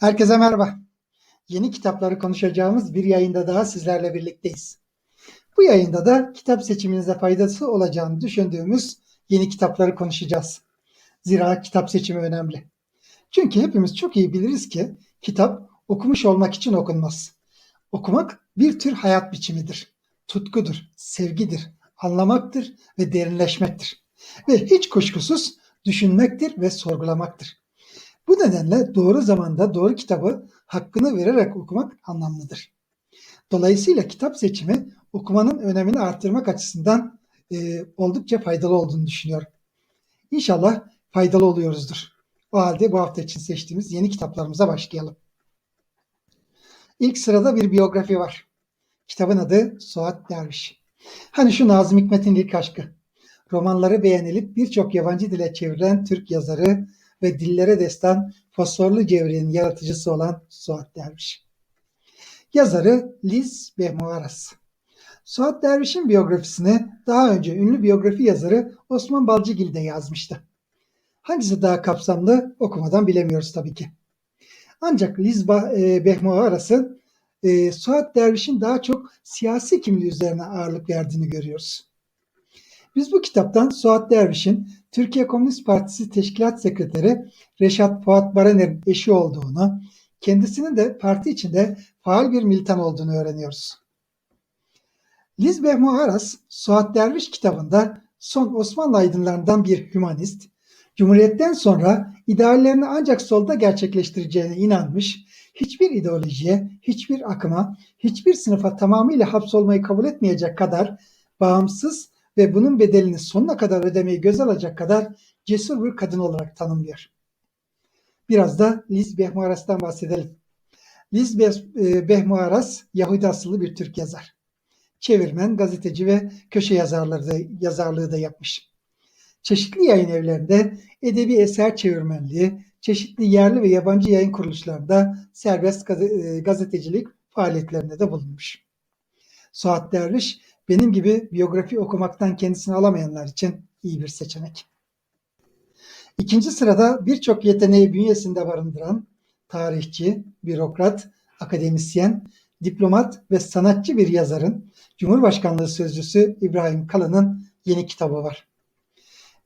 Herkese merhaba. Yeni kitapları konuşacağımız bir yayında daha sizlerle birlikteyiz. Bu yayında da kitap seçiminize faydası olacağını düşündüğümüz yeni kitapları konuşacağız. Zira kitap seçimi önemli. Çünkü hepimiz çok iyi biliriz ki kitap okumuş olmak için okunmaz. Okumak bir tür hayat biçimidir. Tutkudur, sevgidir, anlamaktır ve derinleşmektir. Ve hiç kuşkusuz düşünmektir ve sorgulamaktır. Bu nedenle doğru zamanda doğru kitabı hakkını vererek okumak anlamlıdır. Dolayısıyla kitap seçimi okumanın önemini arttırmak açısından e, oldukça faydalı olduğunu düşünüyorum. İnşallah faydalı oluyoruzdur. O halde bu hafta için seçtiğimiz yeni kitaplarımıza başlayalım. İlk sırada bir biyografi var. Kitabın adı Suat Derviş. Hani şu Nazım Hikmet'in ilk aşkı. Romanları beğenilip birçok yabancı dile çevrilen Türk yazarı ve dillere destan Fosforlu Cevri'nin yaratıcısı olan Suat Derviş. Yazarı Liz Behmuaras. Suat Derviş'in biyografisini daha önce ünlü biyografi yazarı Osman Balcıgil de yazmıştı. Hangisi daha kapsamlı okumadan bilemiyoruz tabii ki. Ancak Liz e, Behmuaras'ın e, Suat Derviş'in daha çok siyasi kimliği üzerine ağırlık verdiğini görüyoruz. Biz bu kitaptan Suat Derviş'in Türkiye Komünist Partisi Teşkilat Sekreteri Reşat Fuat Baraner'in eşi olduğunu, kendisinin de parti içinde faal bir militan olduğunu öğreniyoruz. Liz Behmu Suat Derviş kitabında son Osmanlı aydınlarından bir hümanist, Cumhuriyetten sonra ideallerini ancak solda gerçekleştireceğine inanmış, hiçbir ideolojiye, hiçbir akıma, hiçbir sınıfa tamamıyla hapsolmayı kabul etmeyecek kadar bağımsız ve bunun bedelini sonuna kadar ödemeyi göz alacak kadar cesur bir kadın olarak tanımlıyor. Biraz da Liz Behmuaras'tan bahsedelim. Liz e, Behmuaras Yahudi asıllı bir Türk yazar. Çevirmen, gazeteci ve köşe yazarlığı da, yazarlığı da yapmış. Çeşitli yayın evlerinde edebi eser çevirmenliği, çeşitli yerli ve yabancı yayın kuruluşlarında serbest e, gazetecilik faaliyetlerinde de bulunmuş. Suat Derviş benim gibi biyografi okumaktan kendisini alamayanlar için iyi bir seçenek. İkinci sırada birçok yeteneği bünyesinde barındıran tarihçi, bürokrat, akademisyen, diplomat ve sanatçı bir yazarın Cumhurbaşkanlığı Sözcüsü İbrahim Kalın'ın yeni kitabı var.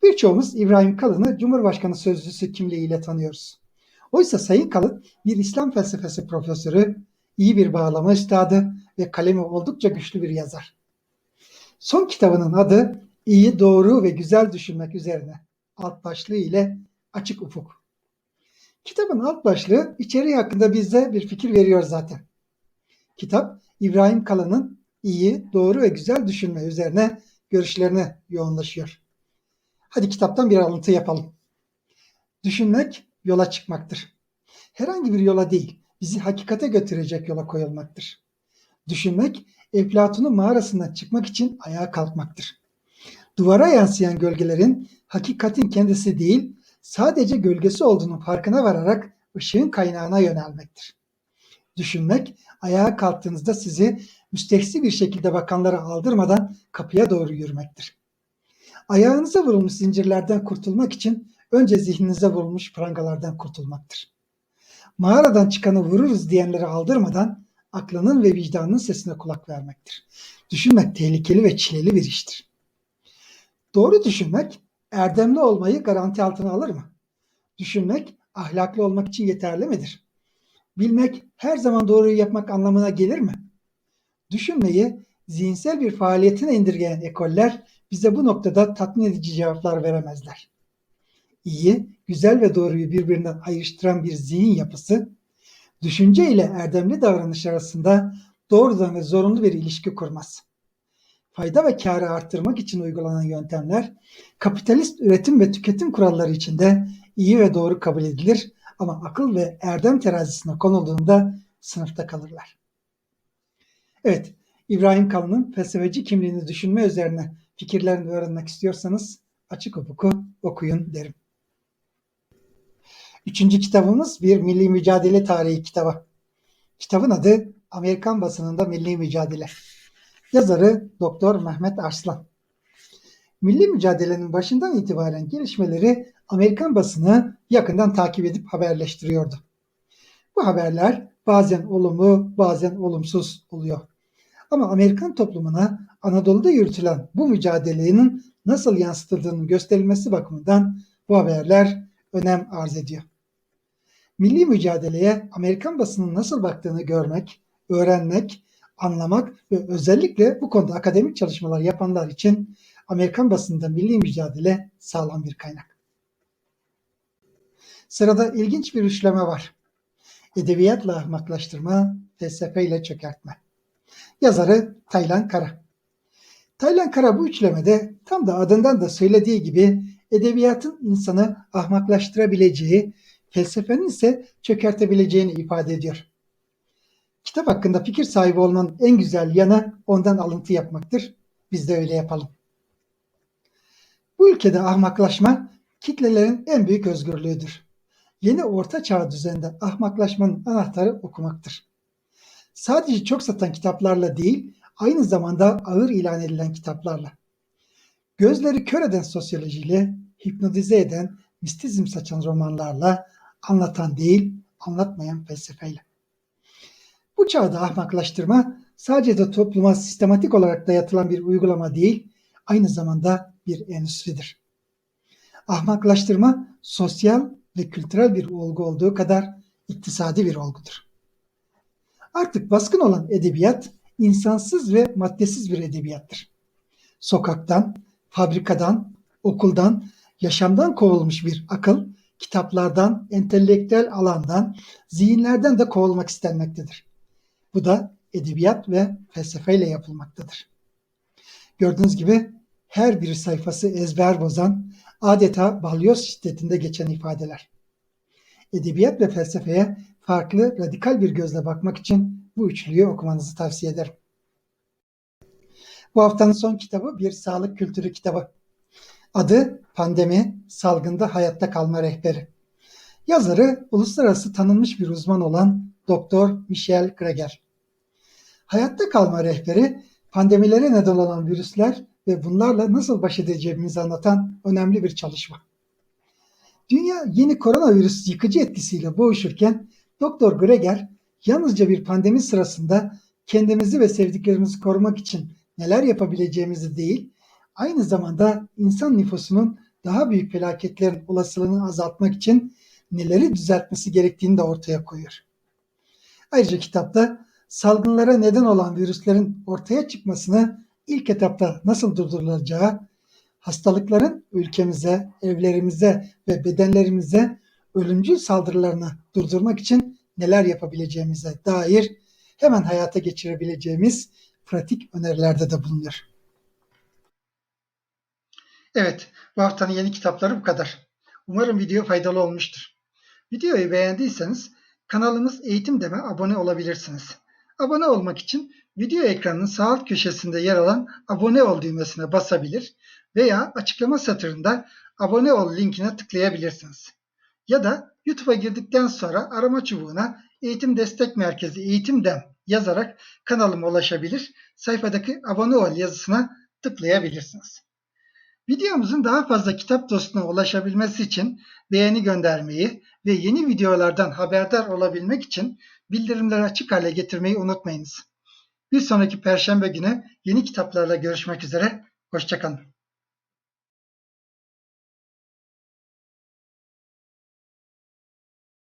Birçoğumuz İbrahim Kalın'ı Cumhurbaşkanı Sözcüsü kimliğiyle tanıyoruz. Oysa Sayın Kalın bir İslam felsefesi profesörü, iyi bir bağlama üstadı ve kalemi oldukça güçlü bir yazar. Son kitabının adı İyi, Doğru ve Güzel Düşünmek üzerine alt başlığı ile Açık Ufuk. Kitabın alt başlığı içeriği hakkında bize bir fikir veriyor zaten. Kitap İbrahim Kalın'ın iyi, doğru ve güzel düşünme üzerine görüşlerine yoğunlaşıyor. Hadi kitaptan bir alıntı yapalım. Düşünmek yola çıkmaktır. Herhangi bir yola değil, bizi hakikate götürecek yola koyulmaktır. Düşünmek Eflatun'un mağarasından çıkmak için ayağa kalkmaktır. Duvara yansıyan gölgelerin hakikatin kendisi değil, sadece gölgesi olduğunun farkına vararak ışığın kaynağına yönelmektir. Düşünmek, ayağa kalktığınızda sizi müstehsi bir şekilde bakanlara aldırmadan kapıya doğru yürümektir. Ayağınıza vurulmuş zincirlerden kurtulmak için önce zihninize vurulmuş prangalardan kurtulmaktır. Mağaradan çıkanı vururuz diyenleri aldırmadan aklının ve vicdanının sesine kulak vermektir. Düşünmek tehlikeli ve çileli bir iştir. Doğru düşünmek erdemli olmayı garanti altına alır mı? Düşünmek ahlaklı olmak için yeterli midir? Bilmek her zaman doğruyu yapmak anlamına gelir mi? Düşünmeyi zihinsel bir faaliyetine indirgeyen ekoller bize bu noktada tatmin edici cevaplar veremezler. İyi, güzel ve doğruyu birbirinden ayrıştıran bir zihin yapısı düşünce ile erdemli davranış arasında doğrudan ve zorunlu bir ilişki kurmaz. Fayda ve karı arttırmak için uygulanan yöntemler kapitalist üretim ve tüketim kuralları içinde iyi ve doğru kabul edilir ama akıl ve erdem terazisine konulduğunda sınıfta kalırlar. Evet, İbrahim Kalın'ın felsefeci kimliğini düşünme üzerine fikirlerini öğrenmek istiyorsanız açık oku okuyun derim. Üçüncü kitabımız bir milli mücadele tarihi kitabı. Kitabın adı Amerikan basınında Milli Mücadele. Yazarı Doktor Mehmet Arslan. Milli mücadelenin başından itibaren gelişmeleri Amerikan basını yakından takip edip haberleştiriyordu. Bu haberler bazen olumlu, bazen olumsuz oluyor. Ama Amerikan toplumuna Anadolu'da yürütülen bu mücadelenin nasıl yansıtıldığının gösterilmesi bakımından bu haberler önem arz ediyor. Milli mücadeleye Amerikan basının nasıl baktığını görmek, öğrenmek, anlamak ve özellikle bu konuda akademik çalışmalar yapanlar için Amerikan basında milli mücadele sağlam bir kaynak. Sırada ilginç bir üçleme var. Edebiyatla ahmaklaştırma, felsefeyle çökertme. Yazarı Taylan Kara. Taylan Kara bu üçlemede tam da adından da söylediği gibi edebiyatın insanı ahmaklaştırabileceği, felsefenin ise çökertebileceğini ifade ediyor. Kitap hakkında fikir sahibi olmanın en güzel yanı ondan alıntı yapmaktır. Biz de öyle yapalım. Bu ülkede ahmaklaşma kitlelerin en büyük özgürlüğüdür. Yeni orta çağ düzeninde ahmaklaşmanın anahtarı okumaktır. Sadece çok satan kitaplarla değil, aynı zamanda ağır ilan edilen kitaplarla. Gözleri kör eden sosyolojiyle, hipnotize eden, mistizm saçan romanlarla, anlatan değil, anlatmayan felsefeyle. Bu çağda ahmaklaştırma sadece de topluma sistematik olarak dayatılan bir uygulama değil, aynı zamanda bir endüstridir. Ahmaklaştırma sosyal ve kültürel bir olgu olduğu kadar iktisadi bir olgudur. Artık baskın olan edebiyat insansız ve maddesiz bir edebiyattır. Sokaktan, fabrikadan, okuldan, yaşamdan kovulmuş bir akıl, kitaplardan, entelektüel alandan, zihinlerden de kovulmak istenmektedir. Bu da edebiyat ve felsefeyle yapılmaktadır. Gördüğünüz gibi her bir sayfası ezber bozan, adeta balyoz şiddetinde geçen ifadeler. Edebiyat ve felsefeye farklı, radikal bir gözle bakmak için bu üçlüyü okumanızı tavsiye ederim. Bu haftanın son kitabı bir sağlık kültürü kitabı. Adı Pandemi, Salgında Hayatta Kalma Rehberi. Yazarı uluslararası tanınmış bir uzman olan Doktor Michel Greger. Hayatta kalma rehberi pandemilere neden olan virüsler ve bunlarla nasıl baş edeceğimizi anlatan önemli bir çalışma. Dünya yeni koronavirüs yıkıcı etkisiyle boğuşurken Doktor Greger yalnızca bir pandemi sırasında kendimizi ve sevdiklerimizi korumak için neler yapabileceğimizi değil, aynı zamanda insan nüfusunun daha büyük felaketlerin olasılığını azaltmak için neleri düzeltmesi gerektiğini de ortaya koyuyor. Ayrıca kitapta salgınlara neden olan virüslerin ortaya çıkmasını ilk etapta nasıl durdurulacağı, hastalıkların ülkemize, evlerimize ve bedenlerimize ölümcül saldırılarını durdurmak için neler yapabileceğimize dair hemen hayata geçirebileceğimiz pratik önerilerde de bulunuyor. Evet, bu haftanın yeni kitapları bu kadar. Umarım video faydalı olmuştur. Videoyu beğendiyseniz kanalımız Eğitim Deme abone olabilirsiniz. Abone olmak için video ekranının sağ alt köşesinde yer alan abone ol düğmesine basabilir veya açıklama satırında abone ol linkine tıklayabilirsiniz. Ya da YouTube'a girdikten sonra arama çubuğuna Eğitim Destek Merkezi Eğitimden yazarak kanalıma ulaşabilir, sayfadaki abone ol yazısına tıklayabilirsiniz. Videomuzun daha fazla kitap dostuna ulaşabilmesi için beğeni göndermeyi ve yeni videolardan haberdar olabilmek için bildirimleri açık hale getirmeyi unutmayınız. Bir sonraki perşembe günü yeni kitaplarla görüşmek üzere. Hoşçakalın.